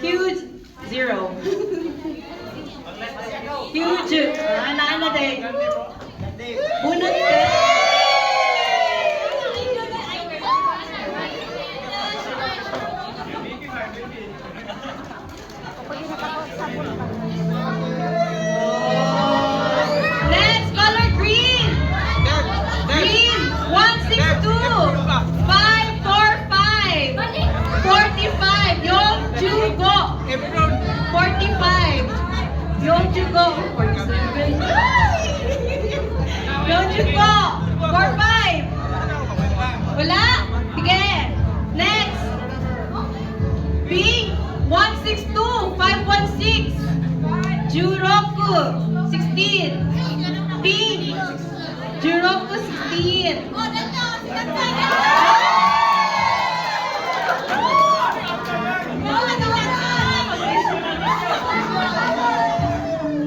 Huge, zero. Huge. Nine a day.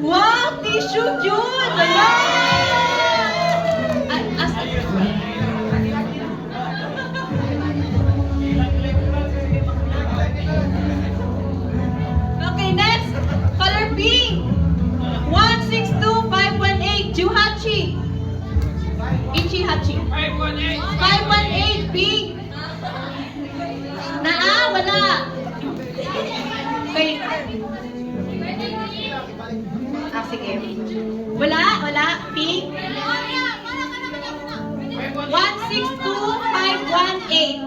Wow, tisu juga. sige. Wala? Wala? Pink? 162518.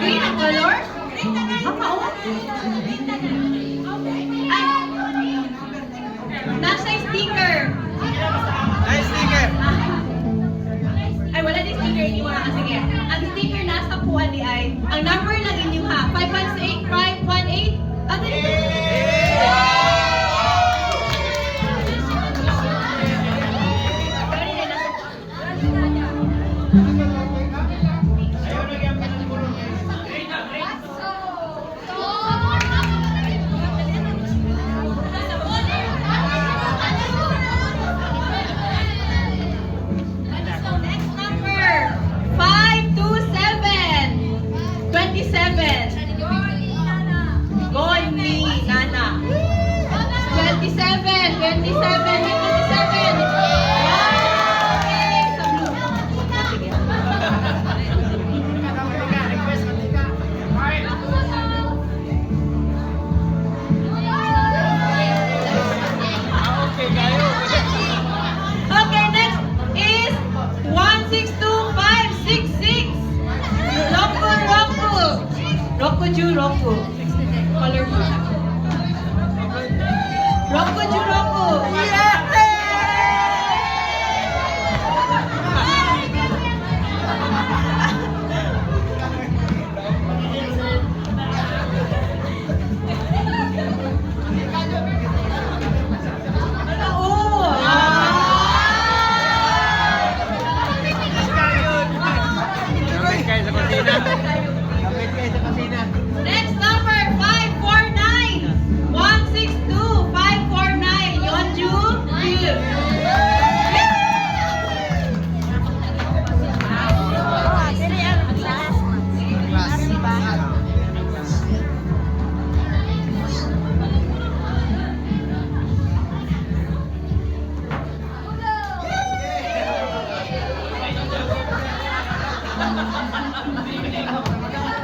Green ang color? Ang maot? Oh. Rocco Ju Rocco. Color. Rocco Ju Rocco. Yeah! Thank you.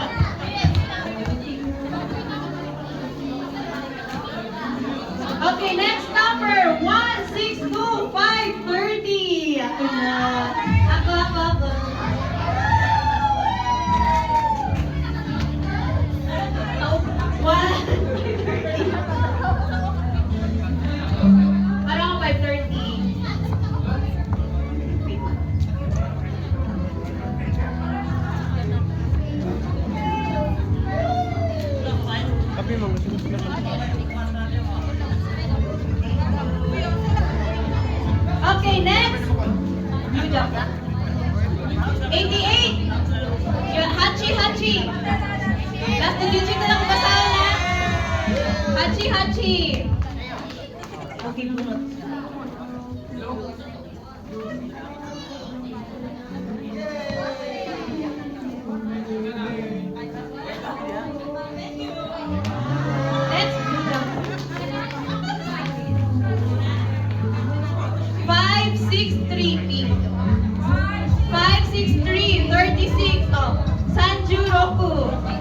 Hachi! Five, six, three, P. Five, six, three, thirty-six, oh. Sanju Roku.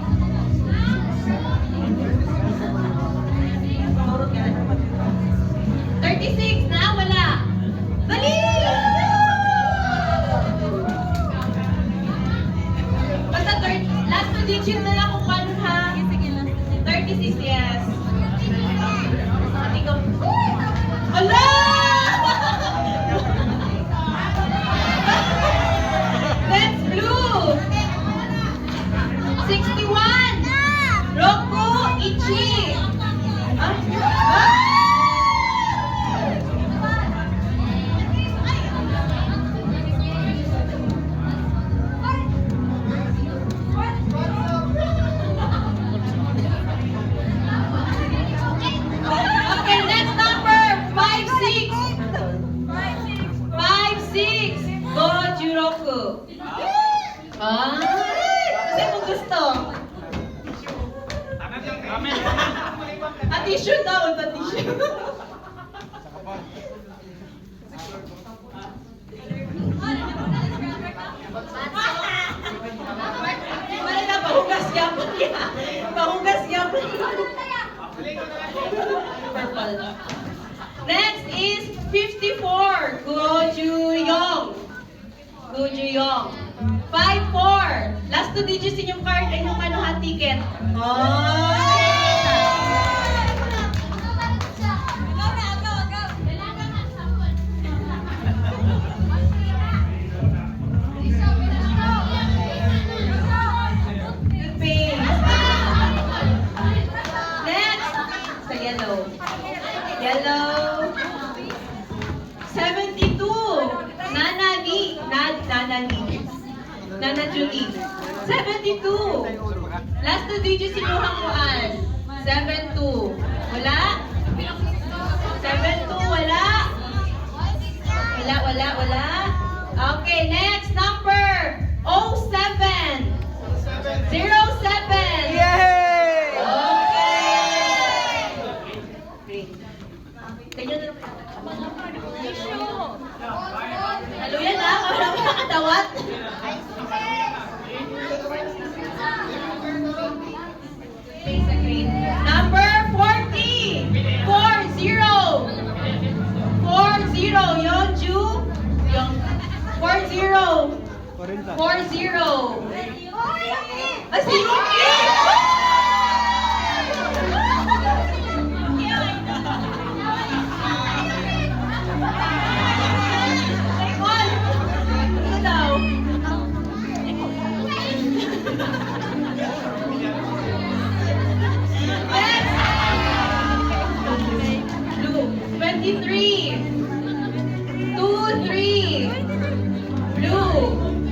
Tissue daw, sa tissue. Wala. Next is 54. Go Ju-yong. Go Ju-yong. 5-4. Last two digits in yung card ay yung ano ha, ticket. Oh! Yellow. 72. Nana Ni. Na, Nana Ni. Nana Julie. 72. Last two digits sinuhang mo an. 72. Wala? 72. Wala? Wala, wala, wala. Okay, next number 07. 07. 07. 40. 40. 40.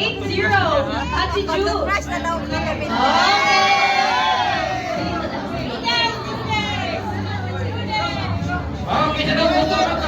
8-0. Ate Ju. Okay. Okay, na daw.